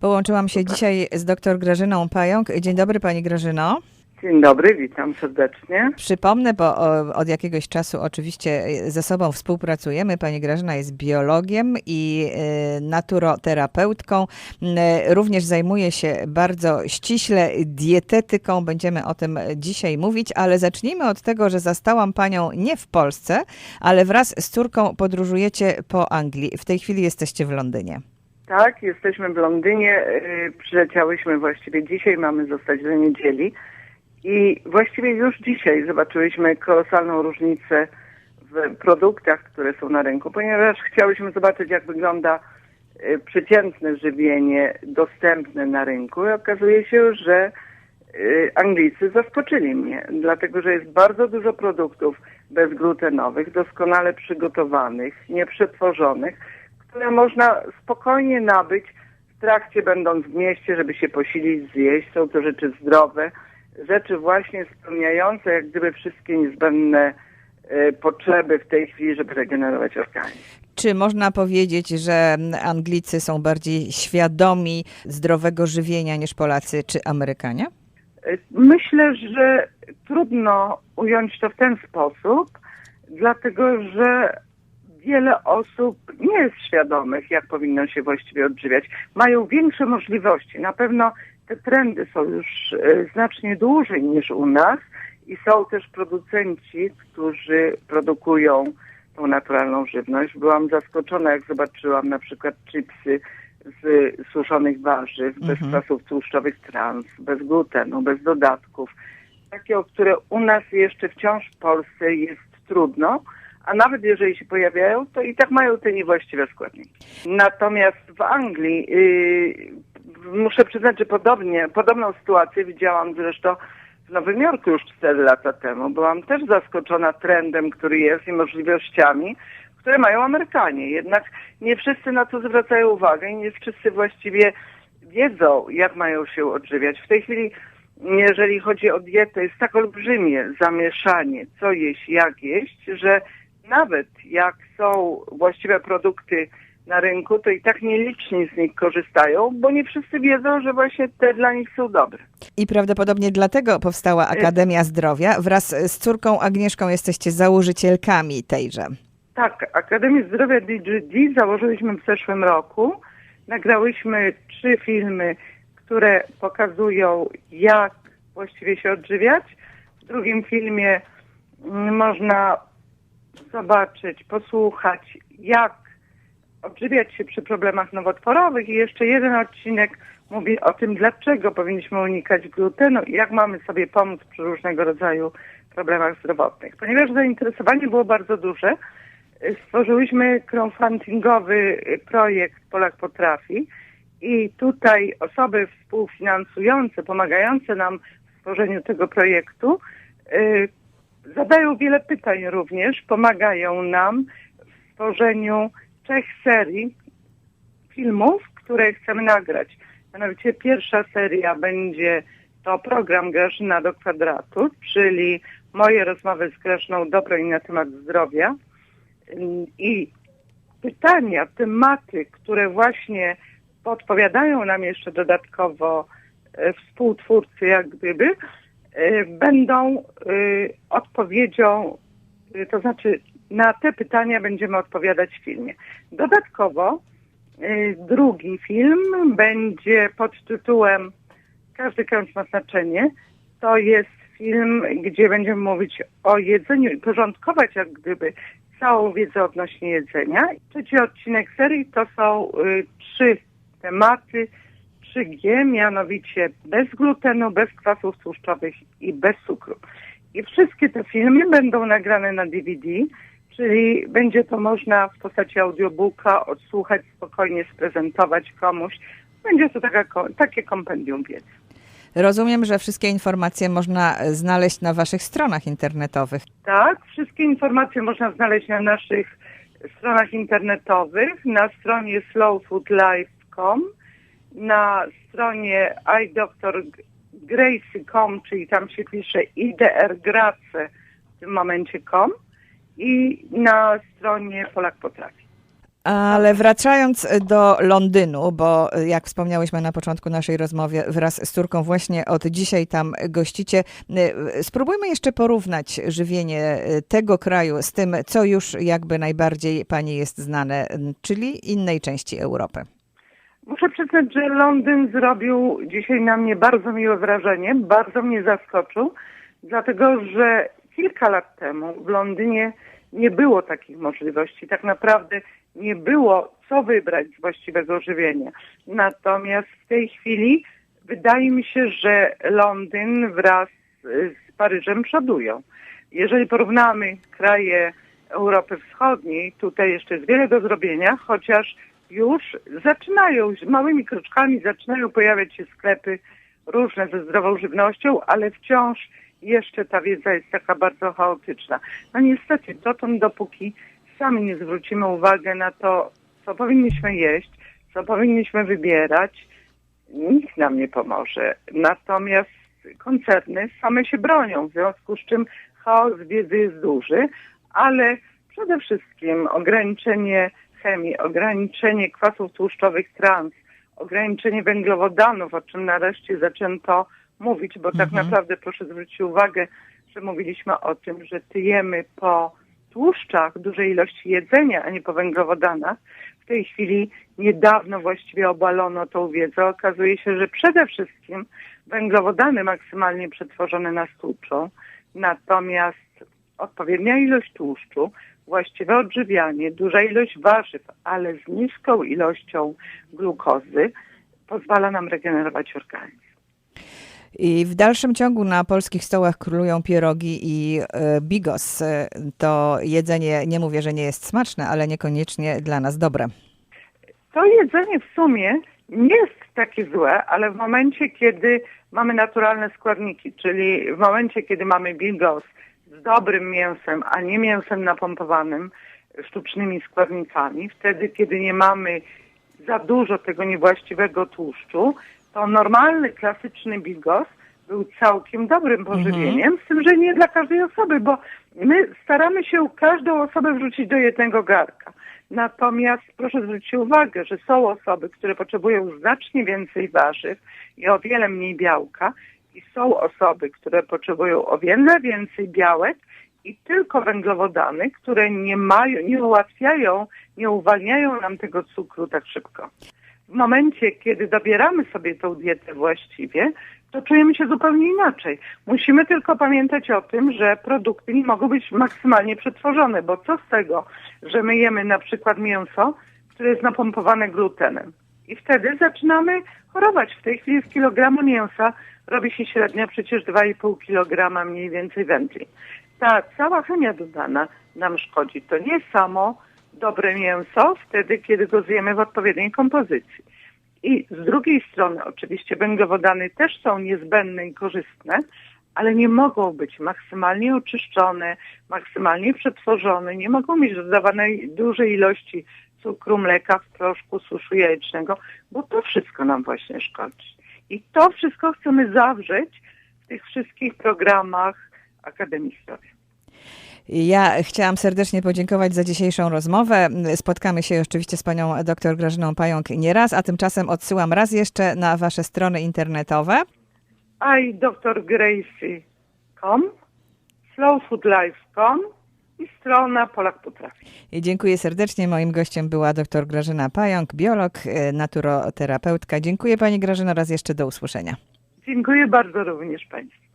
Połączyłam się dzisiaj z dr Grażyną Pająk. Dzień dobry Pani Grażyno. Dzień dobry, witam serdecznie. Przypomnę, bo od jakiegoś czasu oczywiście ze sobą współpracujemy. Pani Grażyna jest biologiem i y, naturoterapeutką. Y, również zajmuje się bardzo ściśle dietetyką. Będziemy o tym dzisiaj mówić, ale zacznijmy od tego, że zastałam Panią nie w Polsce, ale wraz z córką podróżujecie po Anglii. W tej chwili jesteście w Londynie. Tak, jesteśmy w Londynie. y, Przyleciałyśmy właściwie dzisiaj, mamy zostać do niedzieli. I właściwie już dzisiaj zobaczyłyśmy kolosalną różnicę w produktach, które są na rynku, ponieważ chciałyśmy zobaczyć, jak wygląda y, przeciętne żywienie dostępne na rynku i okazuje się, że y, Anglicy zaskoczyli mnie, dlatego że jest bardzo dużo produktów bezglutenowych, doskonale przygotowanych, nieprzetworzonych, które można spokojnie nabyć w trakcie będąc w mieście, żeby się posilić, zjeść. Są to rzeczy zdrowe, rzeczy właśnie spełniające jak gdyby wszystkie niezbędne e, potrzeby w tej chwili, żeby regenerować organizm. Czy można powiedzieć, że Anglicy są bardziej świadomi zdrowego żywienia niż Polacy czy Amerykanie? E, Myślę, że trudno ująć to w ten sposób, dlatego że wiele osób nie jest świadomych, jak powinno się właściwie odżywiać. Mają większe możliwości. Na pewno te trendy są już e, znacznie dłużej niż u nas i są też producenci, którzy produkują tą naturalną żywność. Byłam zaskoczona, jak zobaczyłam na przykład chipsy z suszonych warzyw, bez kwasów tłuszczowych trans, bez glutenu, bez dodatków. Takie, o które u nas jeszcze wciąż w Polsce jest trudno, a nawet jeżeli się pojawiają, to i tak mają te niewłaściwe składniki. Natomiast w Anglii yy, muszę przyznać, że podobnie, podobną sytuację widziałam zresztą w Nowym Jorku już 4 lata temu. Byłam też zaskoczona trendem, który jest i możliwościami, które mają Amerykanie. Jednak nie wszyscy na to zwracają uwagę i nie wszyscy właściwie wiedzą, jak mają się odżywiać. W tej chwili, jeżeli chodzi o dietę, jest tak olbrzymie zamieszanie, co jeść, jak jeść, że nawet jak są właściwe produkty na rynku, to i tak nieliczni z nich korzystają, bo nie wszyscy wiedzą, że właśnie te dla nich są dobre. I prawdopodobnie dlatego powstała Akademia Zdrowia. Wraz z córką Agnieszką jesteście założycielkami tejże. Tak, Akademię Zdrowia DGD założyliśmy w zeszłym roku. Nagrałyśmy trzy filmy, które pokazują, jak właściwie się odżywiać. W drugim filmie mm, można zobaczyć, posłuchać, jak odżywiać się przy problemach nowotworowych i jeszcze jeden odcinek mówi o tym, dlaczego powinniśmy unikać glutenu i jak mamy sobie pomóc przy różnego rodzaju problemach zdrowotnych. Ponieważ zainteresowanie było bardzo duże, stworzyłyśmy crowdfundingowy projekt Polak Potrafi i tutaj osoby współfinansujące, pomagające nam w stworzeniu tego projektu y, zadają wiele pytań również, pomagają nam w stworzeniu trzech serii filmów, które chcemy nagrać. Mianowicie pierwsza seria będzie to program Grażyna do kwadratu, czyli moje rozmowy z Grażyną Dobroj na temat zdrowia i pytania, tematy, które właśnie podpowiadają nam jeszcze dodatkowo e, współtwórcy, jak gdyby, będą e, odpowiedzią, e, to znaczy na te pytania będziemy odpowiadać w filmie. Dodatkowo drugi film będzie pod tytułem Każdy krąg ma znaczenie. To jest film, gdzie będziemy mówić o jedzeniu i porządkować jak gdyby całą wiedzę odnośnie jedzenia. Trzeci odcinek serii to są y, trzy tematy 3G, mianowicie bez glutenu, bez kwasów tłuszczowych i bez cukru. I wszystkie te filmy będą nagrane na DVD, czyli będzie to można w postaci audiobooka odsłuchać, spokojnie sprezentować komuś. Będzie to taka, takie kompendium wiedzy. Rozumiem, że wszystkie informacje można znaleźć na waszych stronach internetowych. Tak, wszystkie informacje można znaleźć na naszych stronach internetowych, na stronie slowfoodlife.com, na stronie idrgracy.com, czyli tam się pisze idrgrace w tym momencie.com i na stronie Polak Potrafi. Ale wracając do Londynu, bo jak wspomniałyśmy na początku naszej rozmowy, wraz z córką właśnie od dzisiaj tam gościcie, spróbujmy jeszcze porównać żywienie tego kraju z tym, co już jakby najbardziej Pani jest znane, czyli innej części Europy. Muszę przyznać, że Londyn zrobił dzisiaj na mnie bardzo miłe wrażenie, bardzo mnie zaskoczył, dlatego że kilka lat temu w Londynie nie było takich możliwości. Tak naprawdę nie było co wybrać z właściwego żywienia. Natomiast w tej chwili wydaje mi się, że Londyn wraz z Paryżem przodują. Jeżeli porównamy kraje Europy Wschodniej, tutaj jeszcze jest wiele do zrobienia, chociaż już zaczynają, małymi kroczkami zaczynają pojawiać się sklepy różne ze zdrową żywnością, ale wciąż jeszcze ta wiedza jest taka bardzo chaotyczna. No niestety, dotąd dopóki sami nie zwrócimy uwagi na to, co powinniśmy jeść, co powinniśmy wybierać, nikt nam nie pomoże. Natomiast koncerny same się bronią, w związku z czym chaos wiedzy jest duży, ale przede wszystkim ograniczenie chemii, ograniczenie kwasów tłuszczowych trans, ograniczenie węglowodanów, o czym nareszcie zaczęto mówić, bo tak naprawdę proszę zwrócić uwagę, że mówiliśmy o tym, że tyjemy po tłuszczach, dużej ilości jedzenia, a nie po węglowodanach. W tej chwili niedawno właściwie obalono tą wiedzę. Okazuje się, że przede wszystkim węglowodany maksymalnie przetworzone nas tłuczą, natomiast odpowiednia ilość tłuszczu, właściwe odżywianie, duża ilość warzyw, ale z niską ilością glukozy pozwala nam regenerować organizm. I w dalszym ciągu na polskich stołach królują pierogi i e, bigos. To jedzenie, nie mówię, że nie jest smaczne, ale niekoniecznie dla nas dobre. To jedzenie w sumie nie jest takie złe, ale w momencie, kiedy mamy naturalne składniki, czyli w momencie, kiedy mamy bigos z dobrym mięsem, a nie mięsem napompowanym sztucznymi składnikami, wtedy, kiedy nie mamy za dużo tego niewłaściwego tłuszczu, to normalny, klasyczny bigos był całkiem dobrym pożywieniem, z tym, że nie dla każdej osoby, bo my staramy się każdą osobę wrzucić do jednego garka. Natomiast proszę zwrócić uwagę, że są osoby, które potrzebują znacznie więcej warzyw i o wiele mniej białka i są osoby, które potrzebują o wiele więcej białek i tylko węglowodany, które nie mają, nie ułatwiają, nie uwalniają nam tego cukru tak szybko. W momencie, kiedy dobieramy sobie tą dietę właściwie, to czujemy się zupełnie inaczej. Musimy tylko pamiętać o tym, że produkty nie mogą być maksymalnie przetworzone, bo co z tego, że my jemy na przykład mięso, które jest napompowane glutenem. I wtedy zaczynamy chorować. W tej chwili z kilograma mięsa robi się średnio przecież 2,5 kg mniej więcej wędlin. Ta cała chemia dodana nam szkodzi. To nie samo dobre mięso wtedy, kiedy go zjemy w odpowiedniej kompozycji. I z drugiej strony oczywiście węglowodany też są niezbędne i korzystne, ale nie mogą być maksymalnie oczyszczone, maksymalnie przetworzone, nie mogą mieć dodawanej dużej ilości cukru, mleka, w proszku, suszu jajecznego, bo to wszystko nam właśnie szkodzi. I to wszystko chcemy zawrzeć w tych wszystkich programach Akademii Zdrowia. Ja chciałam serdecznie podziękować za dzisiejszą rozmowę. Spotkamy się oczywiście z panią dr Grażyną Pająk nie raz, a tymczasem odsyłam raz jeszcze na wasze strony internetowe. i slowfoodlife.com i strona Polak Potrafi. Dziękuję serdecznie. Moim gościem była dr Grażyna Pająk, biolog, e, naturoterapeutka. Dziękuję pani Grażyno raz jeszcze do usłyszenia. Dziękuję bardzo również Państwu.